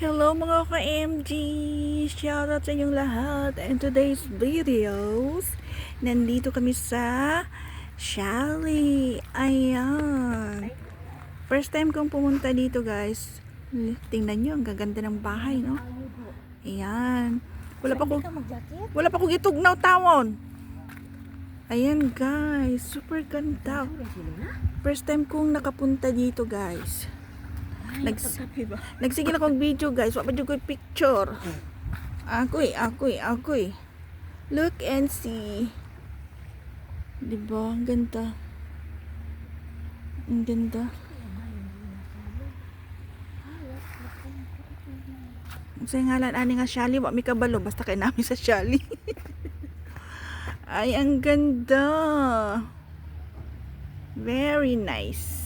Hello mga ka-MG! Shoutout sa inyong lahat! And today's videos, nandito kami sa Shally. Ayan. First time kong pumunta dito guys. Tingnan nyo, ang gaganda ng bahay, no? Ayan. Wala pa ko, wala pa ko gitugnaw tawon. Ayan guys, super ganda. First time kong nakapunta dito guys. Nags Nagsigil akong video guys, wa pa jud picture. Ako'y, ako'y, ako'y. Look and see. Diba? Ang ganda. Ang ganda. Sa ngalan ani nga Shali, wa mi kabalo basta kay namin sa Shali. Ay, ang ganda. Very nice.